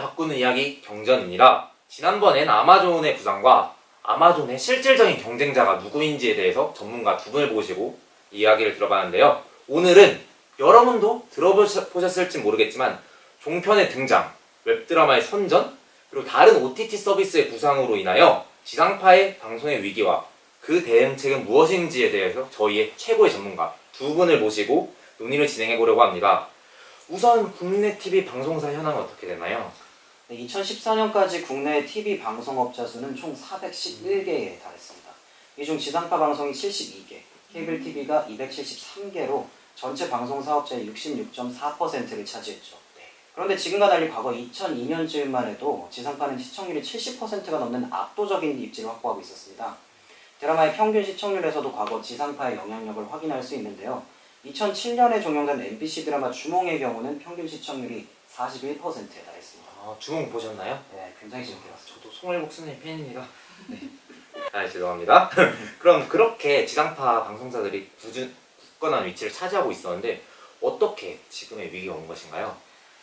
바꾸는 이야기 경전입니다. 지난번엔 아마존의 부상과 아마존의 실질적인 경쟁자가 누구인지에 대해서 전문가 두 분을 모시고 이야기를 들어봤는데요. 오늘은 여러분도 들어보셨을지 모르겠지만 종편의 등장, 웹드라마의 선전, 그리고 다른 OTT 서비스의 부상으로 인하여 지상파의 방송의 위기와 그 대응책은 무엇인지에 대해서 저희의 최고의 전문가 두 분을 모시고 논의를 진행해 보려고 합니다. 우선 국내 TV 방송사 현황은 어떻게 되나요? 네, 2014년까지 국내 TV 방송업자 수는 총 411개에 달했습니다. 이 중 지상파 방송이 72개, 케이블 TV가 273개로 전체 방송 사업자의 66.4%를 차지했죠. 네. 그런데 지금과 달리 과거 2002년쯤만 해도 지상파는 시청률이 70%가 넘는 압도적인 입지를 확보하고 있었습니다. 드라마의 평균 시청률에서도 과거 지상파의 영향력을 확인할 수 있는데요. 2007년에 종영된 MBC 드라마 주몽의 경우는 평균 시청률이 41%에 달했습니다. 아, 주몽 보셨나요? 네, 굉장히 재밌게 봤어요. 저도 송일복 선생님 팬입니다. 네. 아, 죄송합니다. 그럼 그렇게 지상파 방송사들이 굳은, 굳건한 위치를 차지하고 있었는데 어떻게 지금의 위기가 온 것인가요?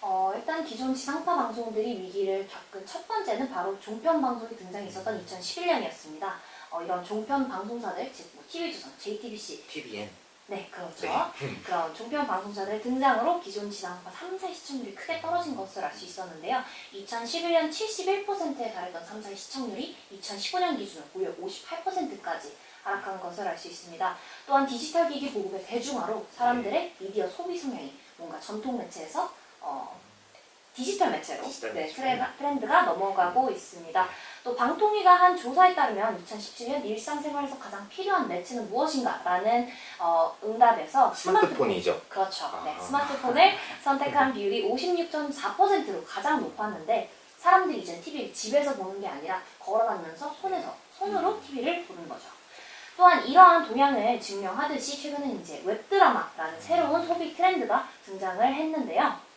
어, 일단 기존 지상파 방송들이 위기를 겪은 첫 번째는 바로 종편 방송이 등장했었던 2011년이었습니다. 어, 이런 종편 방송사들, 즉 뭐 TV조선, JTBC, TVN. 네 그렇죠. 네. 그런 종편 방송사들 등장으로 기존 지상파 3사 시청률이 크게 떨어진 것을 알 수 있었는데요. 2011년 71%에 달했던 3사의 시청률이 2015년 기준으로 무려 58%까지 하락한 것을 알 수 있습니다. 또한 디지털 기기 보급의 대중화로 사람들의 미디어 소비 성향이 뭔가 전통 매체에서 어, 디지털 매체로 디지털 네, 매체. 트레- 트렌드가 넘어가고 있습니다. 또 방통위가 한 조사에 따르면 2017년 일상생활에서 가장 필요한 매체는 무엇인가라는 어, 응답에서 스마트폰이죠. 그렇죠. 네, 아. 스마트폰을 선택한 비율이 56.4%로 가장 높았는데 사람들이 이제 TV를 집에서 보는 게 아니라 걸어가면서 손에서 손으로 TV를 보는 거죠. 또한 이러한 동향을 증명하듯이 최근에 이제 웹드라마라는 새로운 소비 트렌드가 등장을 했는데요.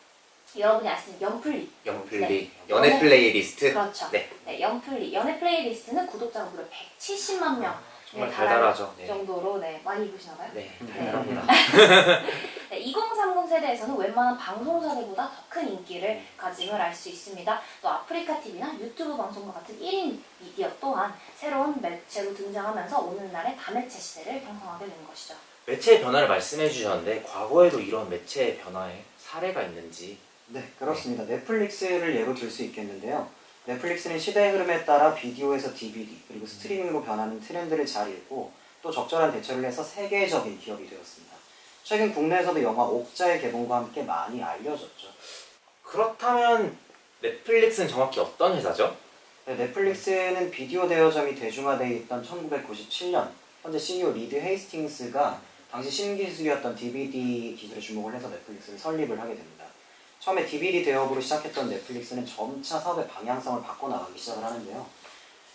여러분이 아시는 연플리 연플리, 네. 연애 연애- 플레이리스트. 그렇죠. 네. 네, 연플리 연애 플레이리스트는 구독자가 무려 170만 명 정말 네, 달달하죠. 네. 정도로 네, 많이 보시나 봐요. 네, 네. 달달합니다. 네, 2030 세대에서는 웬만한 방송사들보다 더 큰 인기를 가짐을 알 수 있습니다. 또 아프리카 TV나 유튜브 방송과 같은 1인 미디어 또한 새로운 매체로 등장하면서 오늘날의 다매체 시대를 형성하게 된 것이죠. 매체의 변화를 말씀해 주셨는데 과거에도 이런 매체의 변화에 사례가 있는지 네, 그렇습니다. 넷플릭스를 예로 들 수 있겠는데요. 넷플릭스는 시대의 흐름에 따라 비디오에서 DVD 그리고 스트리밍으로 변하는 트렌드를 잘 읽고 또 적절한 대처를 해서 세계적인 기업이 되었습니다. 최근 국내에서도 영화 옥자의 개봉과 함께 많이 알려졌죠. 그렇다면 넷플릭스는 정확히 어떤 회사죠? 네, 넷플릭스는 비디오 대여점이 대중화되어 있던 1997년 현재 CEO 리드 헤이스팅스가 당시 신기술이었던 DVD 기술에 주목을 해서 넷플릭스를 설립을 하게 됩니다. 처음에 DVD 대여업으로 시작했던 넷플릭스는 점차 사업의 방향성을 바꿔나가기 시작을 하는데요.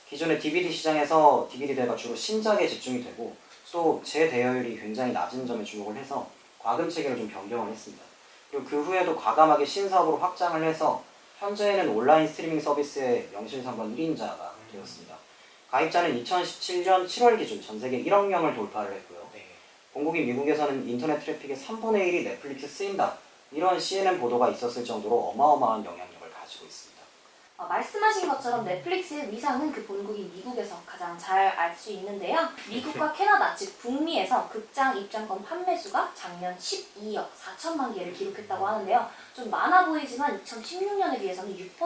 기존의 DVD 시장에서 DVD 대여가 주로 신작에 집중이 되고 또 재대여율이 굉장히 낮은 점에 주목을 해서 과금 체계를 좀 변경을 했습니다. 그리고 그 후에도 과감하게 신사업으로 확장을 해서 현재는 온라인 스트리밍 서비스의 명실상부한 1인자가 되었습니다. 가입자는 2017년 7월 기준 전 세계 1억 명을 돌파를 했고요. 네. 본국인 미국에서는 인터넷 트래픽의 3분의 1이 넷플릭스 쓰인다. 이런 CNN 보도가 있었을 정도로 어마어마한 영향력을 가지고 있습니다. 어, 말씀하신 것처럼 넷플릭스의 위상은 그 본국인 미국에서 가장 잘 알 수 있는데요. 미국과 캐나다, 즉 북미에서 극장 입장권 판매 수가 작년 12억 4천만 개를 기록했다고 하는데요. 좀 많아 보이지만 2016년에 비해서는 6%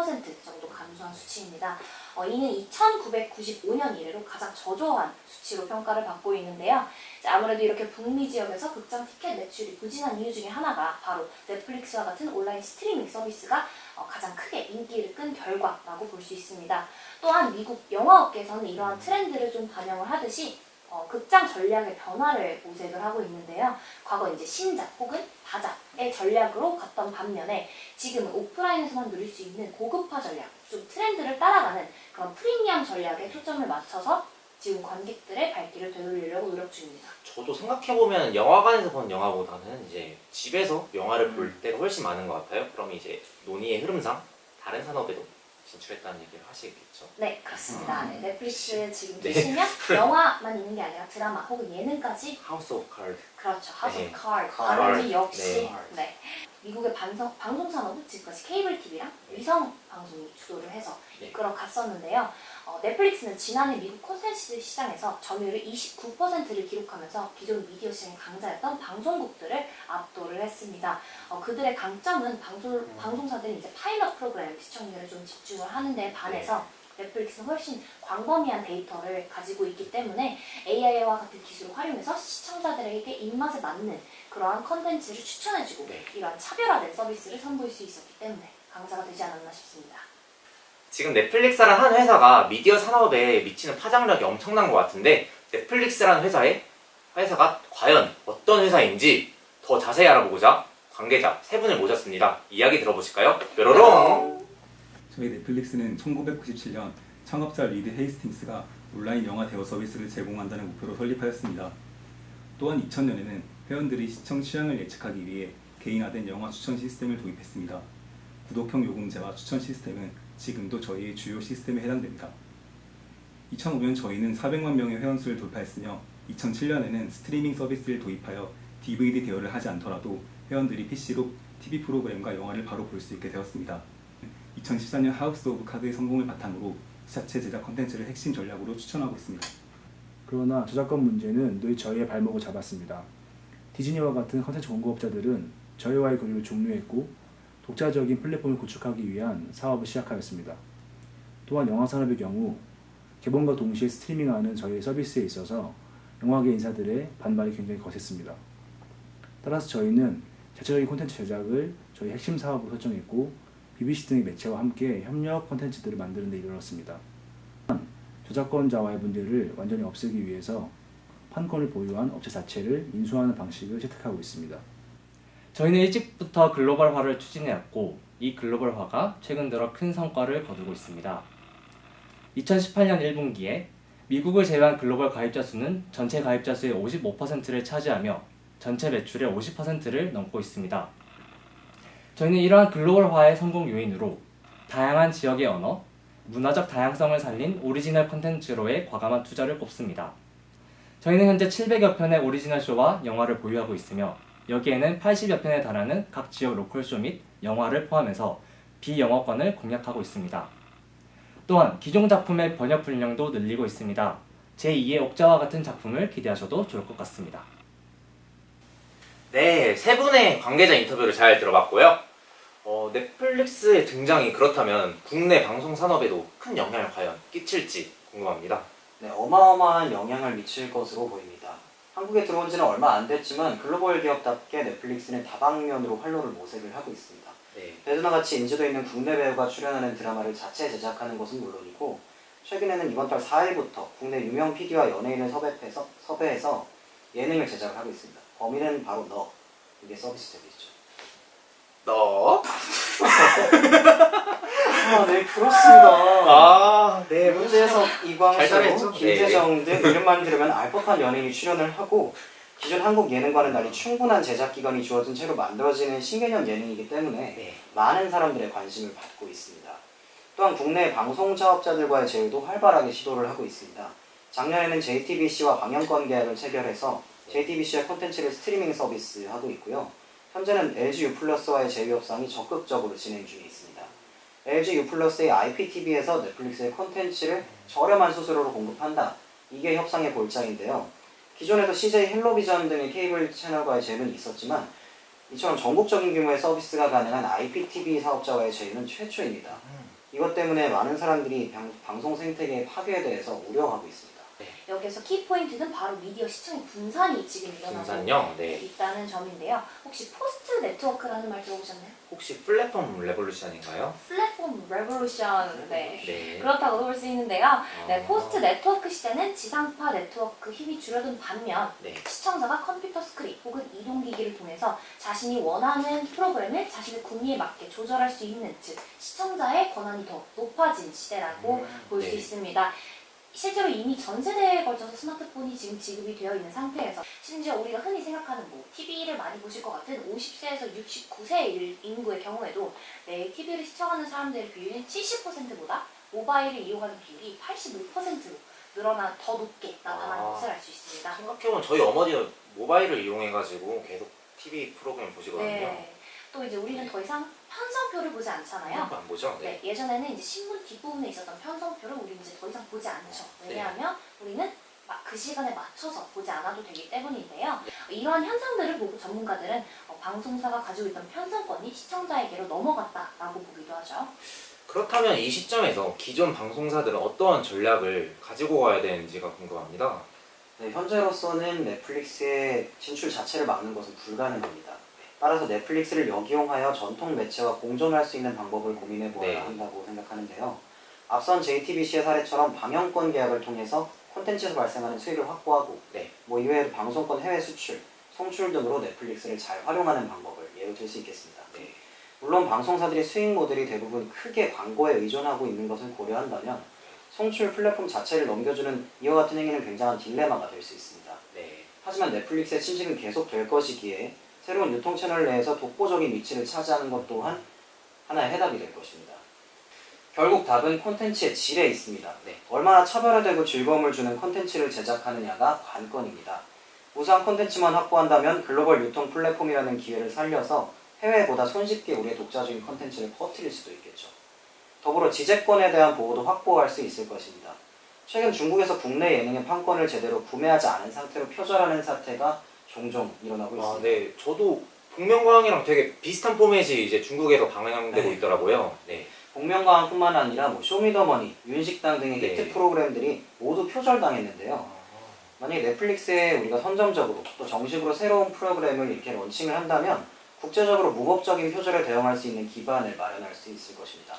정도 감소한 수치입니다. 어, 이는 2995년 이래로 가장 저조한 수치로 평가를 받고 있는데요. 아무래도 이렇게 북미 지역에서 극장 티켓 매출이 부진한 이유 중에 하나가 바로 넷플릭스와 같은 온라인 스트리밍 서비스가 어, 가장 크게 인기를 끈 결과라고 볼 수 있습니다. 또한 미국 영화업계에서는 이러한 트렌드를 좀 반영을 하듯이 어, 극장 전략의 변화를 모색을 하고 있는데요. 과거 이제 신작 혹은 다작의 전략으로 갔던 반면에 지금은 오프라인에서만 누릴 수 있는 고급화 전략, 좀 트렌드를 따라가는 그런 프리미엄 전략에 초점을 맞춰서 지금 관객들의 발길을 되돌리려고 노력 중입니다. 저도 생각해보면 영화관에서 본 영화보다는 이제 집에서 영화를 볼 때가 훨씬 많은 것 같아요. 그럼 이제 논의의 흐름상 다른 산업에도 진출했다는 얘기를 하시겠죠? 네, 그렇습니다. 네, 넷플릭스 지금 네. 보시면 영화만 있는 게 아니라 드라마 혹은 예능까지 하우스 오브 카드 그렇죠. 하우스 네. 오브 카드 카드. 발음이 역시 네. 네. 미국의 반성, 방송 산업은 지금까지 케이블 TV랑 위성 방송이 주도를 해서 네. 이끌어 갔었는데요. 어, 넷플릭스는 지난해 미국 콘텐츠 시장에서 점유율 29%를 기록하면서 기존 미디어 시장의 강자였던 방송국들을 압도를 했습니다. 어, 그들의 강점은 방송, 음. 방송사들이 이제 파일럿 프로그램 시청률에 좀 집중을 하는데 반해서 넷플릭스는 훨씬 광범위한 데이터를 가지고 있기 때문에 AI와 같은 기술을 활용해서 시청자들에게 입맛에 맞는 그러한 컨텐츠를 추천해주고 네. 이러한 차별화된 서비스를 선보일 수 있었기 때문에 강자가 되지 않았나 싶습니다. 지금 넷플릭스라는 한 회사가 미디어 산업에 미치는 파장력이 엄청난 것 같은데 넷플릭스라는 회사에 회사가 과연 어떤 회사인지 더 자세히 알아보고자 관계자 세 분을 모셨습니다. 이야기 들어보실까요? 뾰로롱! 저희 넷플릭스는 1997년 창업자 리드 헤이스팅스가 온라인 영화 대여 서비스를 제공한다는 목표로 설립하였습니다. 또한 2000년에는 회원들이 시청 취향을 예측하기 위해 개인화된 영화 추천 시스템을 도입했습니다. 구독형 요금제와 추천 시스템은 지금도 저희의 주요 시스템에 해당됩니다. 2005년 저희는 400만 명의 회원수를 돌파했으며 2007년에는 스트리밍 서비스를 도입하여 DVD 대여를 하지 않더라도 회원들이 PC로 TV 프로그램과 영화를 바로 볼 수 있게 되었습니다. 2014년 하우스 오브 카드의 성공을 바탕으로 자체 제작 컨텐츠를 핵심 전략으로 추천하고 있습니다. 그러나 저작권 문제는 늘 저희의 발목을 잡았습니다. 디즈니와 같은 컨텐츠 공급업자들은 저희와의 교류를 종료했고 독자적인 플랫폼을 구축하기 위한 사업을 시작하였습니다. 또한 영화 산업의 경우 개봉과 동시에 스트리밍하는 저희의 서비스에 있어서 영화계 인사들의 반발이 굉장히 거셌습니다. 따라서 저희는 자체적인 콘텐츠 제작을 저희 핵심 사업으로 설정했고 BBC 등의 매체와 함께 협력 콘텐츠들을 만드는 데 이르렀습니다. 저작권자와의 문제를 완전히 없애기 위해서 판권을 보유한 업체 자체를 인수하는 방식을 채택하고 있습니다. 저희는 일찍부터 글로벌화를 추진해왔고 이 글로벌화가 최근 들어 큰 성과를 거두고 있습니다. 2018년 1분기에 미국을 제외한 글로벌 가입자 수는 전체 가입자 수의 55%를 차지하며 전체 매출의 50%를 넘고 있습니다. 저희는 이러한 글로벌화의 성공 요인으로 다양한 지역의 언어, 문화적 다양성을 살린 오리지널 콘텐츠로의 과감한 투자를 꼽습니다. 저희는 현재 700여 편의 오리지널 쇼와 영화를 보유하고 있으며 여기에는 80여 편에 달하는 각 지역 로컬 쇼 및 영화를 포함해서 비영어권을 공략하고 있습니다. 또한 기존 작품의 번역 분량도 늘리고 있습니다. 제2의 옥자와 같은 작품을 기대하셔도 좋을 것 같습니다. 네, 세 분의 관계자 인터뷰를 잘 들어봤고요. 어, 넷플릭스의 등장이 그렇다면 국내 방송 산업에도 큰 영향을 과연 끼칠지 궁금합니다. 네, 어마어마한 영향을 미칠 것으로 보입니다. 한국에 들어온 지는 얼마 안 됐지만 글로벌 기업답게 넷플릭스는 다방면으로 활로를 모색을 하고 있습니다. 네. 배두나 같이 인지도 있는 국내 배우가 출연하는 드라마를 자체 제작하는 것은 물론이고 최근에는 이번 달 4일부터 국내 유명 PD와 연예인을 섭외해서, 섭외해서 예능을 제작을 하고 있습니다. 범인은 바로 너. 이게 서비스 제도있죠. 너? 아, 네, 그렇습니다. 아, 네. 문제에서 잘 이광수, 따라했죠? 김태정 등 이름만 들으면 알 법한 연예인이 출연을 하고 기존 한국 예능과는 달리 충분한 제작 기간이 주어진 채로 만들어지는 신개념 예능이기 때문에 네. 많은 사람들의 관심을 받고 있습니다. 또한 국내 방송 사업자들과의 제휴도 활발하게 시도를 하고 있습니다. 작년에는 JTBC와 방영권 계약을 체결해서 JTBC의 콘텐츠를 스트리밍 서비스 하고 있고요. 현재는 LG U+와의 제휴 협상이 적극적으로 진행 중에 있습니다. LG U+의 IPTV에서 넷플릭스의 콘텐츠를 저렴한 수수료로 공급한다. 이게 협상의 골자인데요. 기존에도 CJ 헬로비전 등의 케이블 채널과의 제휴는 있었지만 이처럼 전국적인 규모의 서비스가 가능한 IPTV 사업자와의 제휴는 최초입니다. 이것 때문에 많은 사람들이 방, 방송 생태계의 파괴에 대해서 우려하고 있습니다. 여기서 키포인트는 바로 미디어 시청의 분산이 지금 일어나고? 네. 있다는 점인데요. 혹시 포스트 네트워크라는 말 들어보셨나요? 혹시 플랫폼 레볼루션인가요? 플랫폼 레볼루션. 네. 네. 그렇다고 볼수 있는데요. 네, 아. 포스트 네트워크 시대는 지상파 네트워크 힘이 줄어든 반면 네. 시청자가 컴퓨터 스크린 혹은 이동기기를 통해서 자신이 원하는 프로그램을 자신의 궁리에 맞게 조절할 수 있는 즉 시청자의 권한이 더 높아진 시대라고 음, 볼 수 네. 있습니다. 실제로 이미 전 세대에 걸쳐서 스마트폰이 지금 지급이 되어 있는 상태에서 심지어 우리가 흔히 생각하는 뭐 TV를 많이 보실 것 같은 50세에서 69세 인구의 경우에도 매일 TV를 시청하는 사람들의 비율은 70%보다 모바일을 이용하는 비율이 85%로 늘어나 더 높게 나타나는 아. 것을 알 수 있습니다. 생각해보면 저희 어머니는 모바일을 이용해가지고 계속 TV 프로그램 보시거든요. 네. 또 이제 우리는 더 이상 편성표를 보지 않잖아요. 안 보죠? 네, 예전에는 이제 신문 뒷부분에 있었던 편성표를 우리는 이제 더 이상 보지 않죠. 왜냐하면 우리는 막 그 시간에 맞춰서 보지 않아도 되기 때문인데요. 이러한 현상들을 보고 전문가들은 어, 방송사가 가지고 있던 편성권이 시청자에게로 넘어갔다라고 보기도 하죠. 그렇다면 이 시점에서 기존 방송사들은 어떠한 전략을 가지고 가야 되는지가 궁금합니다. 네, 현재로서는 넷플릭스의 진출 자체를 막는 것은 불가능합니다. 따라서 넷플릭스를 역이용하여 전통 매체와 공존할 수 있는 방법을 고민해 보아야 네. 한다고 생각하는데요. 앞선 JTBC의 사례처럼 방영권 계약을 통해서 콘텐츠에서 발생하는 수익을 확보하고 네. 뭐 이외에도 방송권 해외 수출, 송출 등으로 넷플릭스를 잘 활용하는 방법을 예로 들 수 있겠습니다. 네. 물론 방송사들의 수익 모델이 대부분 크게 광고에 의존하고 있는 것을 고려한다면 송출 플랫폼 자체를 넘겨주는 이와 같은 행위는 굉장한 딜레마가 될 수 있습니다. 네. 하지만 넷플릭스의 침식은 계속 될 것이기에 새로운 유통 채널 내에서 독보적인 위치를 차지하는 것 또한 하나의 해답이 될 것입니다. 결국 답은 콘텐츠의 질에 있습니다. 네. 얼마나 차별화되고 즐거움을 주는 콘텐츠를 제작하느냐가 관건입니다. 우수한 콘텐츠만 확보한다면 글로벌 유통 플랫폼이라는 기회를 살려서 해외보다 손쉽게 우리의 독자적인 콘텐츠를 퍼뜨릴 수도 있겠죠. 더불어 지재권에 대한 보호도 확보할 수 있을 것입니다. 최근 중국에서 국내 예능의 판권을 제대로 구매하지 않은 상태로 표절하는 사태가 종종 일어나고 아, 있습니다. 네. 저도 복면가왕이랑 되게 비슷한 포맷이 이제 중국에서 방영되고 네. 있더라고요. 네. 복면가왕뿐만 아니라 뭐 쇼미더머니, 윤식당 등의 네. 히트 프로그램들이 모두 표절당했는데요. 만약에 넷플릭스에 우리가 선점적으로 또 정식으로 새로운 프로그램을 이렇게 런칭을 한다면 국제적으로 무법적인 표절에 대응할 수 있는 기반을 마련할 수 있을 것입니다.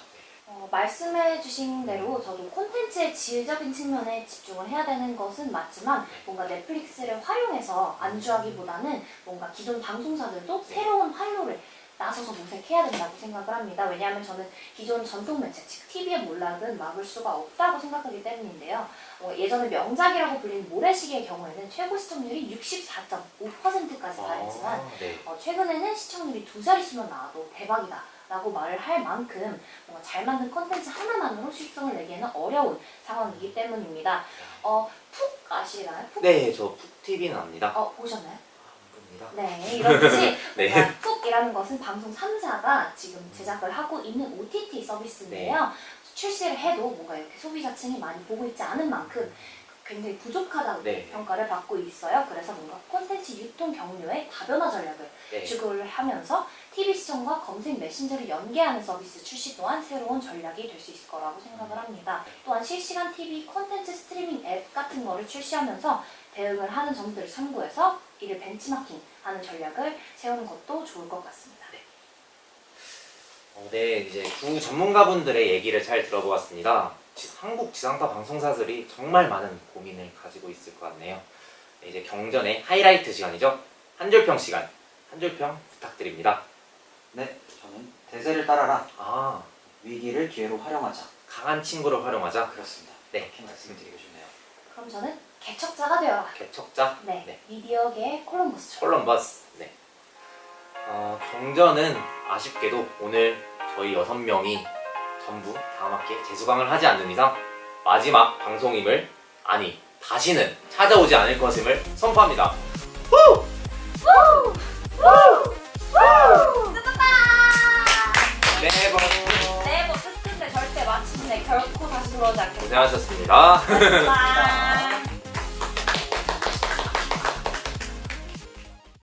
어, 말씀해주신 대로 저도 콘텐츠의 질적인 측면에 집중을 해야 되는 것은 맞지만 뭔가 넷플릭스를 활용해서 안주하기보다는 뭔가 기존 방송사들도 새로운 활로를 나서서 모색해야 된다고 생각을 합니다. 왜냐하면 저는 기존 전통 매체, 즉 TV의 몰락은 막을 수가 없다고 생각하기 때문인데요. 어, 예전에 명작이라고 불리는 모래시계의 경우에는 최고 시청률이 64.5%까지 달했지만 아, 네. 어, 최근에는 시청률이 두 자릿수만 나와도 대박이다 라고 말을 할 만큼 뭔가 잘 만든 컨텐츠 하나만으로 수익성을 내기에는 어려운 상황이기 때문입니다. 어, 푹 아시나요? 푹? 네, 저 푹TV는 압니다. 어, 보셨나요? 압니다. 네, 이런 듯이 네. 뭔가 푹이라는 것은 방송 3사가 지금 제작을 하고 있는 OTT 서비스인데요. 출시를 해도 뭔가 이렇게 소비자층이 많이 보고 있지 않은 만큼 굉장히 부족하다고 네. 평가를 받고 있어요. 그래서 뭔가 콘텐츠 유통 경로의 다변화 전략을 네. 주도를 하면서 TV 시청과 검색 메신저를 연계하는 서비스 출시 또한 새로운 전략이 될 수 있을 거라고 생각을 합니다. 또한 실시간 TV 콘텐츠 스트리밍 앱 같은 거를 출시하면서 대응을 하는 점들을 참고해서 이를 벤치마킹 하는 전략을 세우는 것도 좋을 것 같습니다. 어, 네, 이제 두 전문가분들의 얘기를 잘 들어보았습니다. 지- 한국 지상파 방송사들이 정말 많은 고민을 가지고 있을 것 같네요. 네, 이제 경전의 하이라이트 시간이죠. 한 줄평 시간. 한 줄평 부탁드립니다. 네, 저는 대세를 따라라. 아, 위기를 기회로 활용하자. 강한 친구를 활용하자. 그렇습니다. 네. 이렇게 말씀드리고 싶네요. 그럼 저는 개척자가 되어라. 개척자. 네, 네. 미디어계의 콜럼버스처럼. 콜럼버스. 네. 어, 경전은 아쉽게도 오늘 저희 여섯 명이 전부 다음 학기에 재수강을 하지 않는 이상 마지막 방송임을 아니 다시는 찾아오지 않을 것임을 선포합니다. 네, 번 네, 뭐 끝인데 절대 마침내 결코 다시 돌아오지 않겠다. 고생하셨습니다.